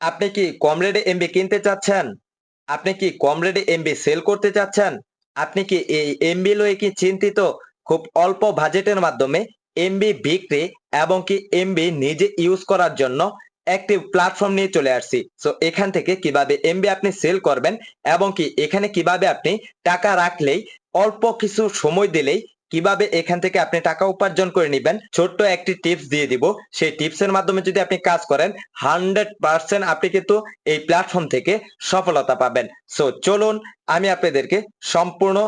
আপনি কি কম রেটে এমবি কিনতে চাচ্ছেন? আপনি কি কম রেটে এমবি সেল করতে চাচ্ছেন? আপনি কি এই এমবি লয়ে কি চিন্তিত? খুব অল্প বাজেটের মাধ্যমে এমবি বিক্রি এবং কি এমবি নিজে ইউজ করার জন্য একটি প্ল্যাটফর্ম নিয়ে চলে আসছি। সো এখান থেকে কীভাবে এমবি আপনি সেল করবেন এবং কি এখানে কীভাবে আপনি টাকা রাখলেই অল্প কিছু সময় দিলেই কীভাবে এখান থেকে আপনি টাকা উপার্জন করে নেবেন, ছোট্ট একটি টিপস দিয়ে দিব। সেই টিপস এর মাধ্যমে যদি আপনি কাজ করেন হান্ড্রেড পার্সেন্ট আপনি কিন্তু এই প্ল্যাটফর্ম থেকে সফলতা পাবেন। সো চলুন আমি আপনাদেরকে সম্পূর্ণ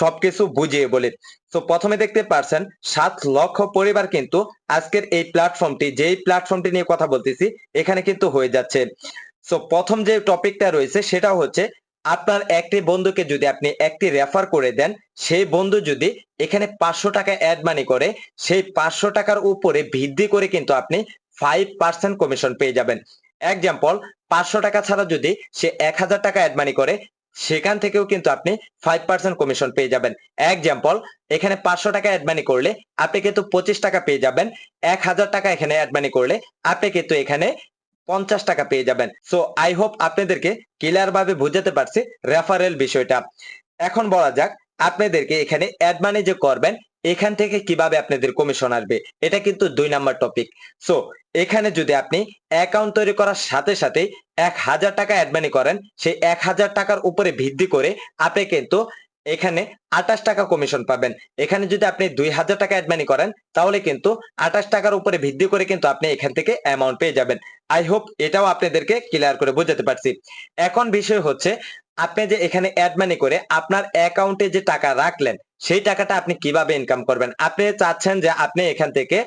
সবকিছু বুঝিয়ে বলি। তো প্রথমে দেখতে পারছেন, সাত লক্ষ পরিবার কিন্তু আজকের এই প্ল্যাটফর্মটি যেই প্ল্যাটফর্মটি নিয়ে কথা বলতেছি, এখানে কিন্তু হয়ে যাচ্ছে। সো প্রথম যে টপিকটা রয়েছে, সেটা হচ্ছে আপনার একটি বন্ধুকে যদি আপনি একটি রেফার করে দেন, সেই বন্ধু যদি এখানে পাঁচশো টাকা অ্যাড মানি করে, সেই পাঁচশো টাকার উপরে বৃদ্ধি করে কিন্তু আপনি ফাইভ পার্সেন্ট কমিশন পেয়ে যাবেন। এক্সাম্পল পাঁচশো টাকা ছাড়া যদি সে এক হাজার টাকা অ্যাড মানি করে, সেখান থেকেও কিন্তু আপনি ফাইভ পার্সেন্ট কমিশন পেয়ে যাবেন। এক্সাম্পল এখানে পাঁচশো টাকা অ্যাড মানি করলে আপনি কিন্তু পঁচিশ টাকা পেয়ে যাবেন। এক হাজার টাকা এখানে অ্যাড মানি করলে আপনি কিন্তু এখানে পঞ্চাশ টাকা পেয়ে যাবেন। সো আই হোপ আপনাদেরকে ক্লিয়ার ভাবে বুঝাতে পারছি রেফারেল বিষয়টা। এখন বলা যাক, আপনাদেরকে এখানে অ্যাড মানি যে করবেন, এখান থেকে কীভাবে আপনাদের কমিশন আসবে, এটা কিন্তু দুই নাম্বার টপিক সো এখানে যদি আপনি অ্যাকাউন্ট তৈরি করার সাথে সাথে এক হাজার টাকা অ্যাড মানি করেন, সেই এক হাজার টাকার উপরে ভিত্তি করে আপনি কিন্তু এখানে আঠাশ টাকা কমিশন পাবেন। এখানে যদি আপনি দুই হাজার টাকা অ্যাডমানি করেন, তাহলে কিন্তু আঠাশ টাকার উপরে ভিত্তি করে কিন্তু আপনি এখান থেকে অ্যামাউন্ট পেয়ে যাবেন। আই হোপ এটাও আপনাদেরকে ক্লিয়ার করে বোঝাতে পারছি। এখন বিষয় হচ্ছে, আপনি যে এখানে অ্যাড মানি করে আপনার অ্যাকাউন্টে যে টাকা রাখলেন, সেই টাকাটা আপনি কীভাবে ইনকাম করবেন? আপনি চাচ্ছেন যে আপনি এখান থেকে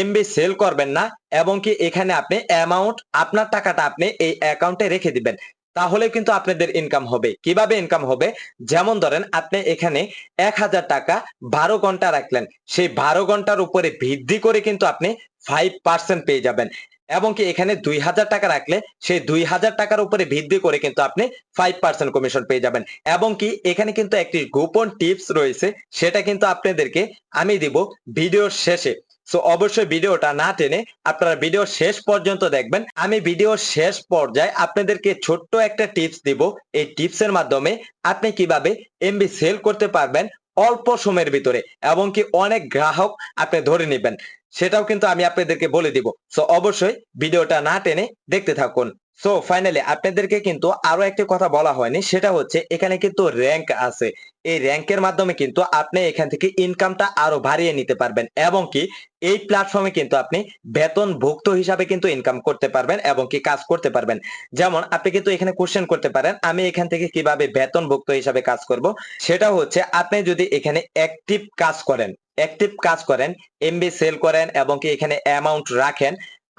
এমবি সেল করবেন না, এবং কি এখানে আপনি অ্যামাউন্ট আপনার টাকাটা আপনি এই অ্যাকাউন্টে রেখে দিবেন। তাহলে কিন্তু আপনাদের ইনকাম হবে। কীভাবে ইনকাম হবে? যেমন ধরেন, আপনি এখানে এক হাজার টাকা বারো ঘণ্টা রাখলেন। সেই বারো ঘণ্টার উপরে বৃদ্ধি করে কিন্তু আপনি ফাইভ পার্সেন্ট পেয়ে যাবেন। এবং কি এখানে দুই হাজার টাকা রাখলে, সেই দুই হাজার টাকার উপরে বৃদ্ধি করে কিন্তু আপনি ফাইভ পার্সেন্ট কমিশন পেয়ে যাবেন। এবং কি এখানে কিন্তু একটি গোপন টিপস রয়েছে, সেটা কিন্তু আপনাদেরকে আমি দিব ভিডিওর শেষে। সো অবশ্যই ভিডিওটা না টেনে আপনারা ভিডিও শেষ পর্যন্ত দেখবেন। আমি ভিডিও শেষ পর্যায়ে আপনাদেরকে ছোট্ট একটা টিপস দিব। এই টিপসের মাধ্যমে আপনি কীভাবে এমবি সেল করতে পারবেন অল্প সময়ের ভিতরে এবং কি অনেক গ্রাহক আপনি ধরে নেবেন। সেটাও কিন্তু আমি আপনাদেরকে বলে দিব। সো অবশ্যই ভিডিওটা না টেনে দেখতে থাকুন। সো ফাইনালি আপনাদেরকে কিন্তু আরও একটি কথা বলা হয়নি, সেটা হচ্ছে এখানে কিন্তু র্যাঙ্ক আছে। এই র্যাঙ্কের মাধ্যমে কিন্তু আপনি এখান থেকে ইনকামটা আরও বাড়িয়ে নিতে পারবেন এবং কি এই প্ল্যাটফর্মে কিন্তু আপনি বেতন ভুক্ত হিসাবে কিন্তু ইনকাম করতে পারবেন এবং কি কাজ করতে পারবেন। যেমন আপনি কিন্তু এখানে কোশ্চেন করতে পারেন, আমি এখান থেকে কীভাবে বেতন ভুক্ত হিসাবে কাজ করব? সেটা হচ্ছে আপনি যদি এখানে অ্যাক্টিভ কাজ করেন অ্যাক্টিভ কাজ করেন এমবি সেল করেন এবং কি এখানে অ্যামাউন্ট রাখেন,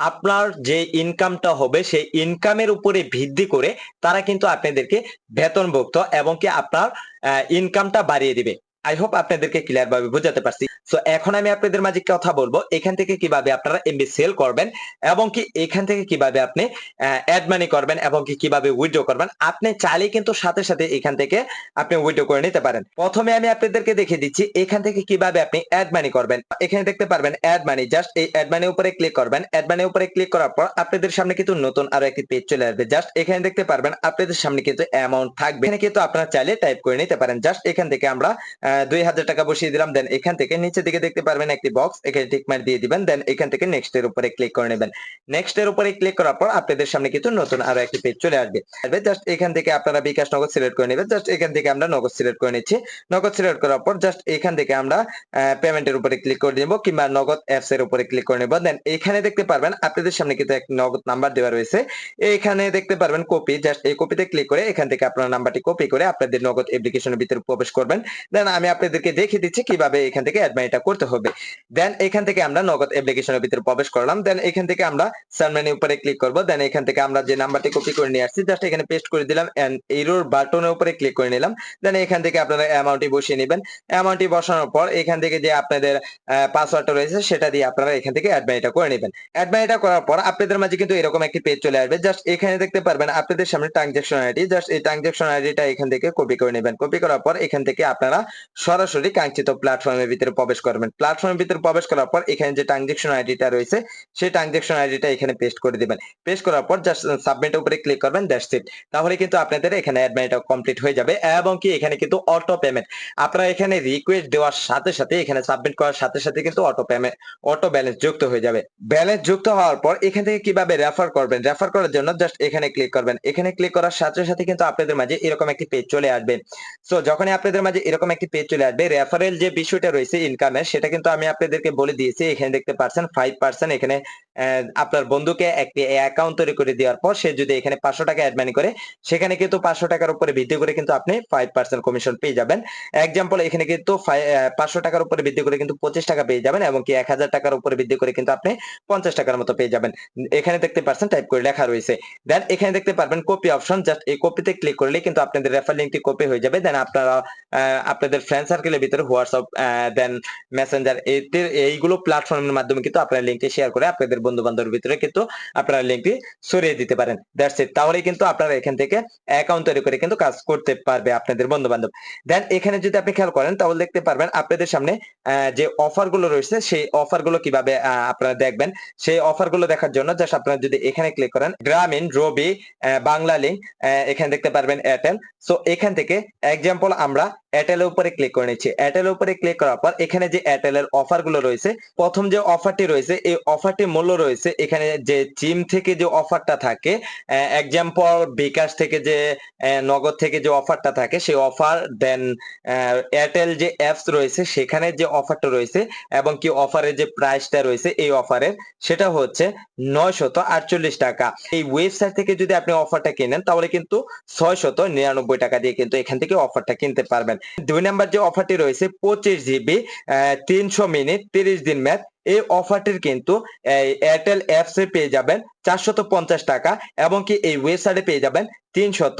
আপনার যে ইনকামটা হবে সেই ইনকামের উপরে ভিত্তি করে তারা কিন্তু আপনাদেরকে বেতনভুক্ত এবং কি আপনার ইনকামটা বাড়িয়ে দিবে। আই হোপ আপনাদেরকে ক্লিয়ার ভাবে বোঝাতে পারছি। সো এখন আমি আপনাদের মাঝে কথা বলব, এখান থেকে কীভাবে আপনারা এমবি সেল করবেন এবং কি এখান থেকে কীভাবে আপনি অ্যাড মানি করবেন এবং কি কীভাবে উইথড্র করবেন। আপনি চাইলে কিন্তু সাথে সাথে এখান থেকে আপনি উইথড্র করে নিতে পারেন। প্রথমে আমি আপনাদেরকে দেখিয়ে দিচ্ছি, এখান থেকে কীভাবে আপনি অ্যাড মানি করবেন। এখানে দেখতে পারবেন অ্যাড মানি জাস্ট এই অ্যাড মানি উপরে ক্লিক করবেন। অ্যাড মানি উপরে ক্লিক করার পর আপনাদের সামনে কিন্তু নতুন আরও একটি পেজ চলে আসবে। জাস্ট এখানে দেখতে পারবেন, আপনাদের সামনে কিন্তু অ্যামাউন্ট থাকবে। এখানে কিন্তু আপনারা চাইলে টাইপ করে নিতে পারেন। জাস্ট এখান থেকে আমরা দুই হাজার টাকা বসিয়ে দিলাম দেন এখান থেকে নিচের দিকে দেখতে পারবেন একটি বক্স এখানে টিক মার্ক দিয়ে দিবেন দেন এখান থেকে নেক্সট এর উপরে ক্লিক করে নেবেন। নেক্সট এর উপরে ক্লিক করার পর আপনাদের সামনে কিন্তু নতুন আরও একটি পেজ চলে আসবে। জাস্ট এখান থেকে আপনারা বিকাশ নগদ সিলেক্ট করে নেবেন জাস্ট এখান থেকে আমরা নগদ সিলেক্ট করে নিচ্ছি। নগদ সিলেক্ট করার পর জাস্ট এখান থেকে আমরা পেমেন্টের উপরে ক্লিক করে নেব কিংবা নগদ অ্যাপস এর উপরে ক্লিক করে নেব। দেন এখানে দেখতে পারবেন আপনাদের সামনে কিন্তু এক নগদ নাম্বার দেওয়া রয়েছে। এখানে দেখতে পারবেন কপি জাস্ট এই কপিতে ক্লিক করে এখান থেকে আপনার নাম্বারটি কপি করে আপনাদের নগদ অ্যাপ্লিকেশনের ভিতরে প্রবেশ করবেন। দেন আমি আপনাদেরকে দেখিয়ে দিচ্ছি কীভাবে এখান থেকে অ্যাডমানিটা করতে হবে। দেন এখান থেকে আমরা নগদ অ্যাপ্লিকেশনের ভিতরে প্রবেশ করলাম। দেন এখান থেকে আমরা সারমেনি উপরে ক্লিক করব। দেন এখান থেকে আমরা যে নাম্বারটি কপি করে নিয়ে আসছি জাস্ট এখানে পেস্ট করে দিলাম এন্ড এরর বাটনের উপরে ক্লিক করে নিলাম। দেন এখান থেকে আপনারা অ্যামাউন্টটি বসিয়ে নেবেন। অ্যামাউন্টটি বসানোর পর এখান থেকে যে আপনাদের পাসওয়ার্ডটা রয়েছে, সেটা দিয়ে আপনারা এখান থেকে অ্যাডমানিটা করে নেবেন। অ্যাডমানিটা করার পর আপনাদের মাঝে কিন্তু এরকম একটি পেজ চলে আসবে। জাস্ট এখানে দেখতে পারবেন আপনাদের সামনে ট্রানজাকশন আইডি জাস্ট এই ট্রানজাকশন আইডিটা এখান থেকে কপি করে নেবেন। কপি করার পর এখান থেকে আপনারা সরাসরি কাঙ্ক্ষিত প্ল্যাটফর্মের ভিতরে প্রবেশ করবেন। প্ল্যাটফর্মের ভিতরে প্রবেশ করার পর এখানে যে ট্রানজেকশন আইডিটা রয়েছে, সেই ট্রানজেকশন আইডিটা এখানে পেস্ট করে দিবেন। পেস্ট করার পর জাস্ট সাবমিট উপরে ক্লিক করবেন দ্যাটস ইট তাহলে কিন্তু আপনাদের এখানে অ্যাডমিনটা কমপ্লিট হয়ে যাবে এবং কি এখানে কিন্তু অটো পেমেন্ট আপনারা এখানে রিকোয়েস্ট দেওয়ার সাথে সাথে, এখানে সাবমিট করার সাথে সাথে কিন্তু অটো পেমেন্ট অটো ব্যালেন্স যুক্ত হয়ে যাবে। ব্যালেন্স যুক্ত হওয়ার পর এখান থেকে কীভাবে রেফার করবেন? রেফার করার জন্য জাস্ট এখানে ক্লিক করবেন। এখানে ক্লিক করার সাথে সাথে কিন্তু আপনাদের মাঝে এরকম একটি পেজ চলে আসবে। সো যখনই আপনাদের মাঝে এরকম একটি পেজ চলে আসবে রেফারেল যে বিষয়টা রয়েছে ইনকামের সেটা কিন্তু আমি আপনাদেরকে বলে দিয়েছি। এখানে দেখতে পাচ্ছেন ফাইভ পার্সেন্ট এখানে আপনার বন্ধুকে একটি অ্যাকাউন্ট তৈরি করে দেওয়ার পর সে যদি এখানে পাঁচশো টাকা অ্যাডমানি করে, সেখানে কিন্তু পাঁচশো টাকার উপরে ভিত্তি করে কিন্তু আপনি ফাইভ পার্সেন্ট কমিশন পেয়ে যাবেন। এক্সাম্পল এখানে কিন্তু পাঁচশো টাকার উপরে ভিত্তি করে কিন্তু পঁচিশ টাকা পেয়ে যাবেন এবং কি এক হাজার টাকার উপরে ভিত্তি করে কিন্তু আপনি পঞ্চাশ টাকার মতো পেয়ে যাবেন। এখানে দেখতে পাচ্ছেন টাইপ করে লেখা রয়েছে। দেন এখানে দেখতে পারবেন কপি অপশন জাস্ট এই কপিতে ক্লিক করলে কিন্তু আপনাদের রেফার লিঙ্কটি কপি হয়ে যাবে। দেন আপনারা আপনাদের ফ্রেন্ড সার্কেলের ভিতরে হোয়াটসঅ্যাপ দেন মেসেঞ্জার এতে এইগুলো প্ল্যাটফর্মের মাধ্যমে কিন্তু আপনারা লিঙ্কটি শেয়ার করে আপনাদের বন্ধু বান্ধবের ভিতরে কিন্তু আপনারা লিঙ্কটি ছড়িয়ে দিতে পারেন। দ্যাটস ইট তাহলেই কিন্তু আপনারা এখান থেকে অ্যাকাউন্ট তৈরি করে কিন্তু কাজ করতে পারবে আপনাদের বন্ধু বান্ধব দেন এখানে যদি আপনি খেয়াল করেন, তাহলে দেখতে পারবেন আপনাদের সামনে যে অফারগুলো রয়েছে, সেই অফারগুলো কীভাবে আপনারা দেখবেন। সেই অফারগুলো দেখার জন্য জাস্ট আপনারা যদি এখানে ক্লিক করেন গ্রামীণ রবি বাংলা লিঙ্ক এখানে দেখতে পারবেন এয়ারটেল সো এখান থেকে এক্সাম্পল আমরা এয়ারটেলের উপরে ক্লিক করে নিচ্ছি। এয়ারটেলের উপরে ক্লিক করার পর এখানে যে এয়ারটেলের অফারগুলো রয়েছে, প্রথম যে অফারটি রয়েছে, এই অফারটির মূল্য রয়েছে এখানে যে জিম থেকে যে অফারটা থাকে এক্সাম্পল বিকাশ থেকে যে নগদ থেকে যে অফারটা থাকে, সেই অফার দেন এয়ারটেল যে অ্যাপস রয়েছে, সেখানে যে অফারটা রয়েছে এবং কি অফারের যে প্রাইসটা রয়েছে, এই অফারের সেটা হচ্ছে নয়শত আটচল্লিশ টাকা। এই ওয়েবসাইট থেকে যদি আপনি অফারটা কিনেন, তাহলে কিন্তু ছয়শত নিরানব্বই টাকা দিয়ে কিন্তু এখান থেকে অফারটা কিনতে পারবেন। দুই নাম্বার যে অফারটি রয়েছে, পঁচিশ জিবি তিনশো মিনিট, তিরিশ দিন ম্যাথ এই অফারটির কিন্তু এয়ারটেল অ্যাপস পেয়ে যাবেন চারশত পঞ্চাশ টাকা এবং কি এই ওয়েবসাইটে পেয়ে যাবেন তিনশত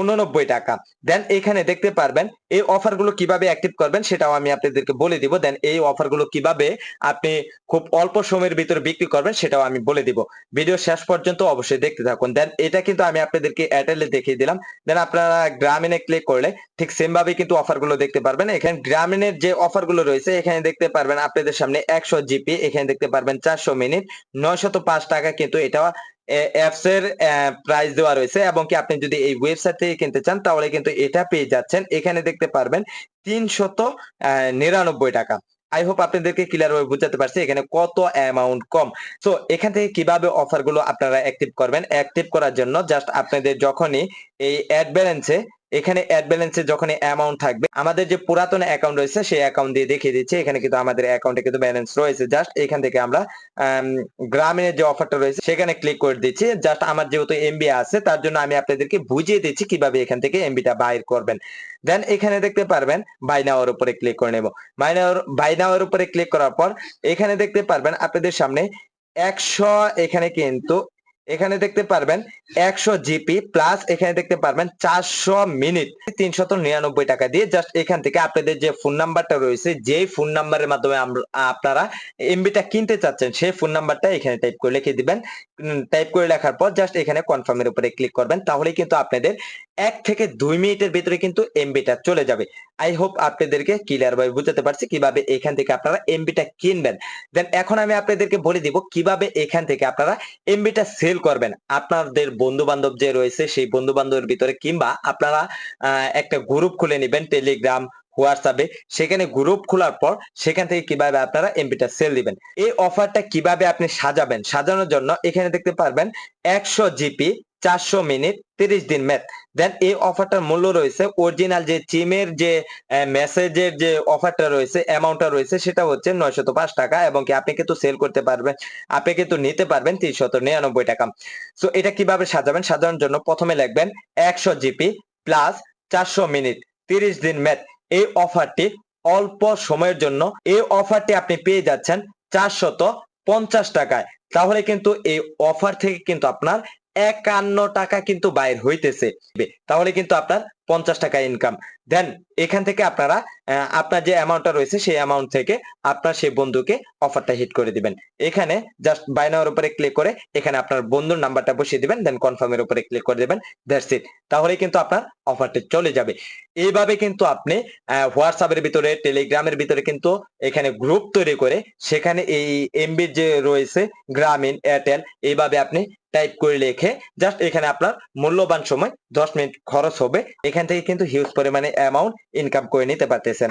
উননব্বই টাকা। দেন এখানে দেখতে পারবেন, এই অফারগুলো কীভাবে অ্যাক্টিভ করবেন সেটাও আমি আপনাদেরকে বলে দিব। দেন এই অফারগুলো কীভাবে আপনি খুব অল্প সময়ের ভিতরে বিক্রি করবেন সেটাও আমি বলে দিব। ভিডিও শেষ পর্যন্ত অবশ্যই দেখতে থাকুন। দেন এটা কিন্তু আমি আপনাদেরকে এয়ারটেলে দেখিয়ে দিলাম। দেন আপনারা গ্রামীণে ক্লিক করলে ঠিক সেম ভাবে কিন্তু অফারগুলো দেখতে পারবেন। এখানে গ্রামীণের যে অফারগুলো রয়েছে, এখানে দেখতে পারবেন আপনাদের সামনে একশো জিপি এখানে দেখতে পারবেন চারশো মিনিট, নয়শত পাঁচ টাকা কিন্তু এটা অ্যাপস এর প্রাইস দেওয়া রয়েছে এবং কি আপনি যদি এই ওয়েবসাইট থেকে কিনতে চান, তাহলে কিন্তু এটা পেয়ে যাচ্ছেন। এখানে দেখতে পারবেন তিনশত নিরানব্বই টাকা। আই হোপ আপনাদেরকে ক্লিয়ার ভাবে বুঝাতে পারছি এখানে কত অ্যামাউন্ট কম। সো এখান থেকে কীভাবে অফারগুলো আপনারা অ্যাক্টিভ করবেন? অ্যাক্টিভ করার জন্য জাস্ট আপনাদের যখনই এই অ্যাড ব্যালেন্সে এখানে অ্যাড ব্যালেন্সে যখন অ্যামাউন্ট থাকবে আমাদের যে পুরাতন অ্যাকাউন্ট রয়েছে সেই অ্যাকাউন্ট দিয়ে দেখিয়ে দিচ্ছে। এখানে কিন্তু আমাদের অ্যাকাউন্টে কিন্তু ব্যালেন্স রয়েছে। জাস্ট এখান থেকে আমরা আম, গ্রামীণের যে অফারটা রয়েছে সেখানে ক্লিক করে দিচ্ছি। জাস্ট আমার যেহেতু এমবি আছে তার জন্য আমি আপনাদেরকে বুঝিয়ে দিচ্ছি কীভাবে এখান থেকে এমবিটা বাইর করবেন। দেন এখানে দেখতে পারবেন বাই নাওয়ার উপরে ক্লিক করে নেব। বাই নাওয়ার বাই নাওয়ার উপরে ক্লিক করার পর এখানে দেখতে পারবেন আপনাদের সামনে একশো এখানে কিন্তু এখানে দেখতে পারবেন একশো জিপি প্লাস এখানে দেখতে পারবেন চারশো মিনিট, তিনশত নিরানব্বই টাকা দিয়ে জাস্ট এখান থেকে আপনাদের যে ফোন নাম্বারটা রয়েছে, যেই ফোন নাম্বারের মাধ্যমে আপনারা এমবিটা কিনতে চাচ্ছেন, সেই ফোন নাম্বারটা এখানে টাইপ করে লিখে দিবেন। টাইপ করে লেখার পর জাস্ট এখানে কনফার্মের উপরে ক্লিক করবেন তাহলে কিন্তু আপনাদের এক থেকে দুই মিনিটের ভিতরে কিন্তু এমবিটা চলে যাবে। আই হোপ আপনাদেরকে ক্লিয়ার ভাবে বুঝাতে পারছি কীভাবে এখান থেকে আপনারা এমবিটা কিনবেন। দেন এখন আমি আপনাদেরকে বলে দিব কীভাবে এখান থেকে আপনারা এমবিটা সেল করবেন। আপনাদের বন্ধু বান্ধব যে রয়েছে, সেই বন্ধু বান্ধবের ভিতরে কিংবা আপনারা একটা গ্রুপ খুলে নেবেন টেলিগ্রাম হোয়াটসঅ্যাপে সেখানে গ্রুপ খোলার পর সেখান থেকে কীভাবে আপনারা এমবিটা সেল দিবেন। এই অফারটা কীভাবে আপনি সাজাবেন? সাজানোর জন্য এখানে দেখতে পারবেন একশো জিপি চারশো মিনিট তিরিশ দিন ম্যাথ দেন এই অফারটার মূল্য রয়েছে অরিজিনাল যে চিমের যে মেসেজের যে অফারটা রয়েছে অ্যামাউন্টটা রয়েছে, সেটা হচ্ছে নয়শত পাঁচ টাকা এবং কি আপনি কিন্তু সেল করতে পারবেন। আপনি কিন্তু নিতে পারবেন তিনশত নিরানব্বই টাকা। সো এটা কীভাবে সাজাবেন? সাজানোর জন্য প্রথমে লিখবেন একশো জিপি প্লাস চারশো মিনিট তিরিশ দিন ম্যাথ এই অফারটি অল্প সময়ের জন্য, এই অফারটি আপনি পেয়ে যাচ্ছেন চারশত পঞ্চাশ টাকায়। তাহলে কিন্তু এই অফার থেকে কিন্তু আপনার একান্ন টাকা কিন্তু বাইর হইতেছে। তাহলে কিন্তু আপনার পঞ্চাশ টাকা ইনকাম দেন এখান থেকে আপনারা আপনার যে অ্যামাউন্টটা রয়েছে সেই অ্যামাউন্ট থেকে আপনার সেই বন্ধুকে অফারটা হিট করে দিবেন। এখানে জাস্ট বাই নাওয়ার উপরে ক্লিক করে এখানে আপনার বন্ধুর নাম্বারটা বসিয়ে দিবেন দেন কনফার্মের উপরে ক্লিক করে দিবেন দ্যাটস ইট তাহলে কিন্তু আপনার অফারটা চলে যাবে। এইভাবে কিন্তু আপনি হোয়াটসঅ্যাপের ভিতরে টেলিগ্রামের ভিতরে কিন্তু এখানে গ্রুপ তৈরি করে সেখানে এই এমবি যে রয়েছে গ্রামীণ এয়ারটেল এইভাবে আপনি টাইপ করে লিখে জাস্ট এখানে আপনার মূল্যবান সময় দশ মিনিট খরচ হবে, এখান থেকে কিন্তু হিউজ পরিমাণে অ্যামাউন্ট ইনকাম করে নিতে পারতেছেন।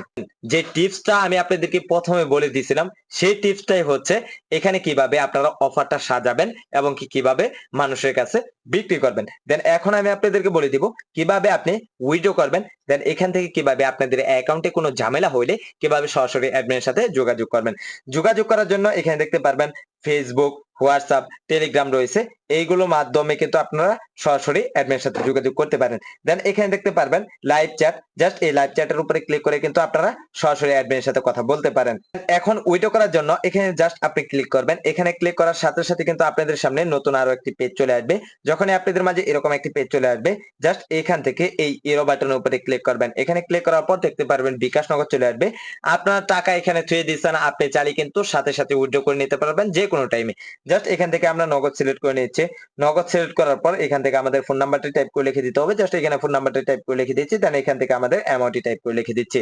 যে টিপসটা আমি আপনাদেরকে প্রথমে বলে দিয়েছিলাম সেই টিপসটাই হচ্ছে এখানে কীভাবে আপনারা অফারটা সাজাবেন এবং কি কীভাবে মানুষের কাছে বিক্রি করবেন। দেন এখন আমি আপনাদেরকে বলে দিব, কীভাবে আপনি উইড্রো করবেন দেন এখান থেকে কীভাবে আপনাদের অ্যাকাউন্টে কোনো ঝামেলা হইলে কীভাবে সরাসরি অ্যাডমিনের সাথে যোগাযোগ করবেন। যোগাযোগ করার জন্য এখানে দেখতে পারবেন ফেসবুক হোয়াটসঅ্যাপ টেলিগ্রাম রয়েছে। এইগুলোর মাধ্যমে কিন্তু আপনারা সরাসরি অ্যাডমিনের সাথে যোগাযোগ করতে পারেন। দেন এখানে দেখতে পারবেন লাইভ চ্যাট জাস্ট এই লাইভ চ্যাটের উপরে ক্লিক করে কিন্তু আপনারা সরাসরি অ্যাডমিনের সাথে কথা বলতে পারেন। এখন উইডো করার জন্য এখানে জাস্ট আপনি ক্লিক করবেন। এখানে ক্লিক করার সাথে সাথে কিন্তু আপনাদের সামনে নতুন আরও একটি পেজ চলে আসবে। যখনই আপনাদের মাঝে এরকম একটি পেজ চলে আসবে জাস্ট এখান থেকে এই এরো বাটনের উপরে ক্লিক করবেন। এখানে ক্লিক করার পর দেখতে পারবেন বিকাশ নগর চলে আসবে। আপনার টাকা এখানে থুয়ে দিচ্ছেন আপনি চালিয়ে কিন্তু সাথে সাথে উইড্রো করে নিতে পারবেন যে কোনো টাইমে জাস্ট এখান থেকে আমরা নগদ সিলেক্ট করে নিচ্ছি নগদ সিলেক্ট করার পর এখান থেকে আমাদের ফোন নাম্বারটি টাইপ করে লিখে দিতে হবে। জাস্ট এখানে ফোন নাম্বারটি টাইপ করে লিখে দিচ্ছি দেন এখান থেকে আমাদের অ্যামাউন্টটি টাইপ করে লিখে দিচ্ছি।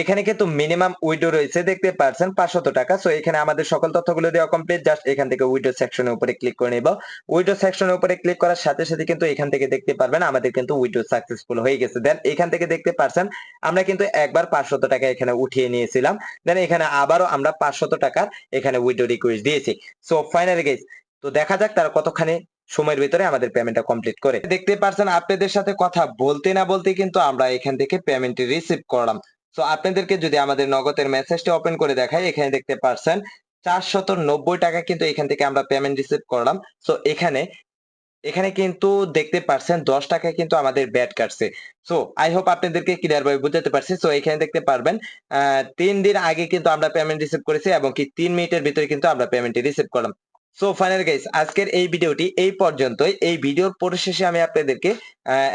এখানে কিন্তু মিনিমাম উইডো রয়েছে, দেখতে পাচ্ছেন পাঁচশত টাকা। সো এখানে আমাদের সকল তথ্যগুলো দেওয়া কমপ্লিট জাস্ট এখান থেকে উইডো সেকশনের উপরে ক্লিক করে নিব। উইডো সেকশনের উপরে ক্লিক করার সাথে সাথে কিন্তু এখান থেকে দেখতে পারবেন, আমাদের কিন্তু উইডো সাকসেসফুল হয়ে গেছে। দেন এখান থেকে দেখতে পাচ্ছেন আমরা কিন্তু একবার পাঁচশত টাকা এখানে উঠিয়ে নিয়েছিলাম। দেন এখানে আবারও আমরা পাঁচশত টাকার এখানে উইডো রিকোয়েস্ট দিয়েছি। সো ফাইনালি গেস তো দেখা যাক তারা কতখানি সময়ের ভিতরে আমাদের পেমেন্টটা কমপ্লিট করে। দেখতে পারছেন, আপনাদের সাথে কথা বলতে না বলতে কিন্তু আমরা এখান থেকে পেমেন্টটি রিসিভ করলাম। তো আপনাদেরকে যদি আমাদের নগদের মেসেজটি ওপেন করে দেখাই, এখানে দেখতে পারছেন, চারশত নব্বই টাকা কিন্তু এখান থেকে আমরা পেমেন্ট রিসিভ করলাম। তো এখানে এখানে কিন্তু দেখতে পারছেন দশ টাকা কিন্তু আমাদের ব্যাট কাটছে। সো আই হোপ আপনাদেরকে ক্লিয়ার ভাবে বুঝাতে পারছি। সো এখানে দেখতে পারবেন তিন দিন আগে কিন্তু আমরা পেমেন্ট রিসিভ করেছি এবং কি তিন মিনিটের ভিতরে কিন্তু আমরা পেমেন্টটি রিসিভ করলাম। সো ফাইনাল গাইস আজকের এই ভিডিওটি এই পর্যন্তই। এই ভিডিওর পরিশেষে আমি আপনাদেরকে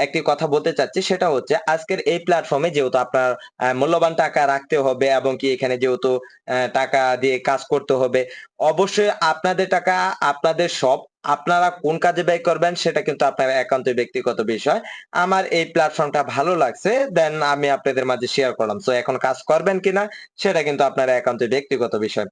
একটি কথা বলতে চাচ্ছি, সেটা হচ্ছে আজকের এই প্ল্যাটফর্মে যেহেতু আপনার মূল্যবান টাকা রাখতে হবে এবং কি এখানে যেহেতু টাকা দিয়ে কাজ করতে হবে, অবশ্যই আপনাদের টাকা, আপনাদের সব, আপনারা কোন কাজে ব্যয় করবেন সেটা কিন্তু আপনার একান্তই ব্যক্তিগত বিষয়। আমার এই প্ল্যাটফর্মটা ভালো লাগছে দেন আমি আপনাদের মাঝে শেয়ার করলাম। সো এখন কাজ করবেন কিনা, সেটা কিন্তু আপনার একান্তই ব্যক্তিগত বিষয়।